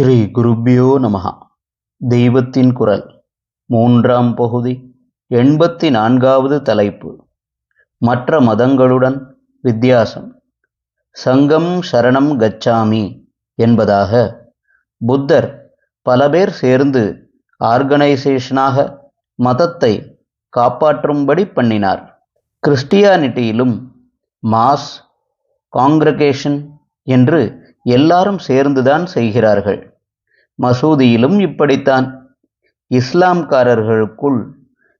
ஸ்ரீ குருப்பியோ நமகா தெய்வத்தின் குரல். மூன்றாம் பகுதி. எண்பத்தி நான்காவது தலைப்பு. மற்ற மதங்களுடன் வித்தியாசம். சங்கம் சரணம் கச்சாமி என்பதாக புத்தர் பல பேர் சேர்ந்து ஆர்கனைசேஷனாக மதத்தை காப்பாற்றும்படி பண்ணினார். கிறிஸ்டியானிட்டியிலும் மாஸ் காங்கிரகேஷன் என்று எல்லாரும் சேர்ந்துதான் செய்கிறார்கள். மசூதியிலும் இப்படித்தான். இஸ்லாம்காரர்களுக்குள்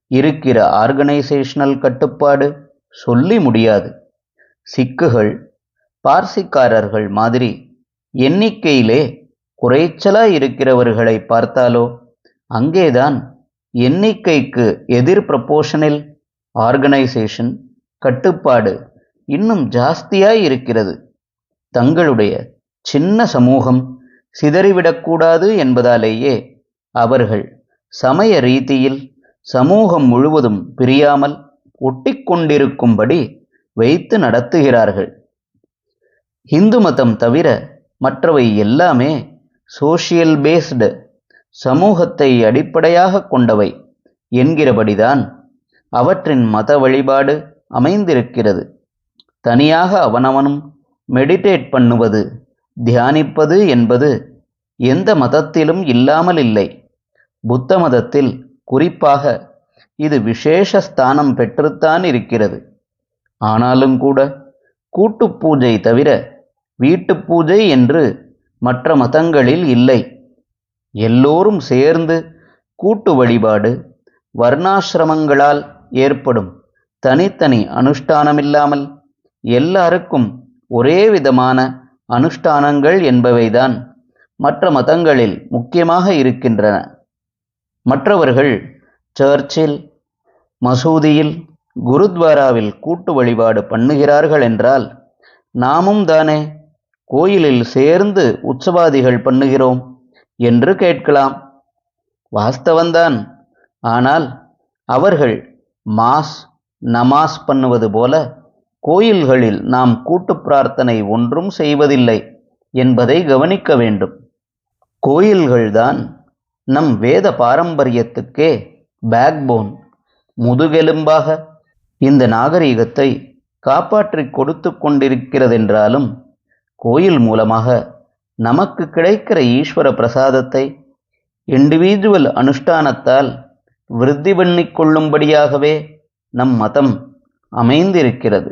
இருக்கிற ஆர்கனைசேஷனல் கட்டுப்பாடு சொல்லி முடியாது. சிக்குகள் பார்சிக்காரர்கள் மாதிரி எண்ணிக்கையிலே குறைச்சலா இருக்கிறவர்களை பார்த்தாலோ அங்கேதான் எண்ணிக்கைக்கு எதிர் ப்ரப்போஷனில் ஆர்கனைசேஷன் கட்டுப்பாடு இன்னும் ஜாஸ்தியாய் இருக்கிறது. தங்களுடைய சின்ன சமூகம் சிதறிவிடக்கூடாது என்பதாலேயே அவர்கள் சமய ரீதியில் சமூகம் முழுவதும் பிரியாமல் ஒட்டிக்கொண்டிருக்கும்படி வைத்து நடத்துகிறார்கள். இந்து மதம் தவிர மற்றவை எல்லாமே சோஷியல் பேஸ்டு சமூகத்தை அடிப்படையாக கொண்டவை என்கிறபடிதான் அவற்றின் மத வழிபாடு அமைந்திருக்கிறது. தனியாக அவனவனும் மெடிடேட் பண்ணுவது தியானிப்பது என்பது எந்த மதத்திலும் இல்லாமல் இல்லை. புத்த மதத்தில் குறிப்பாக இது விசேஷ ஸ்தானம் பெற்றுத்தான் இருக்கிறது. ஆனாலும் கூட கூட்டு பூஜை தவிர வீட்டு பூஜை என்று மற்ற மதங்களில் இல்லை. எல்லோரும் சேர்ந்து கூட்டு வழிபாடு வர்ணாசிரமங்களால் ஏற்படும் தனித்தனி அனுஷ்டானமில்லாமல் எல்லாருக்கும் ஒரே விதமான அனுஷ்டானங்கள் என்பவைதான். மற்ற மதங்களில் முக்கியமாக இருக்கின்றன. மற்றவர்கள் சர்ச்சில் மசூதியில் குருத்வாராவில் கூட்டு வழிபாடு பண்ணுகிறார்கள் என்றால் நாமும் தானே கோயிலில் சேர்ந்து உற்சவாதிகள் பண்ணுகிறோம் என்று கேட்கலாம். வாஸ்தவந்தான் ஆனால் அவர்கள் மாஸ் நமாஸ் பண்ணுவது போல கோயில்களில் நாம் கூட்டு பிரார்த்தனை ஒன்றும் செய்வதில்லை என்பதை கவனிக்க வேண்டும். கோயில்கள்தான் நம் வேத பாரம்பரியத்துக்கே பேக்போன் முதுகெலும்பாக இந்த நாகரிகத்தை காப்பாற்றிக் கொடுத்து கொண்டிருக்கிறதென்றாலும் கோயில் மூலமாக நமக்கு கிடைக்கிற ஈஸ்வர பிரசாதத்தை இண்டிவிஜுவல் அனுஷ்டானத்தால் விருத்தி பண்ணி கொள்ளும்படியாகவே நம் மதம் அமைந்திருக்கிறது.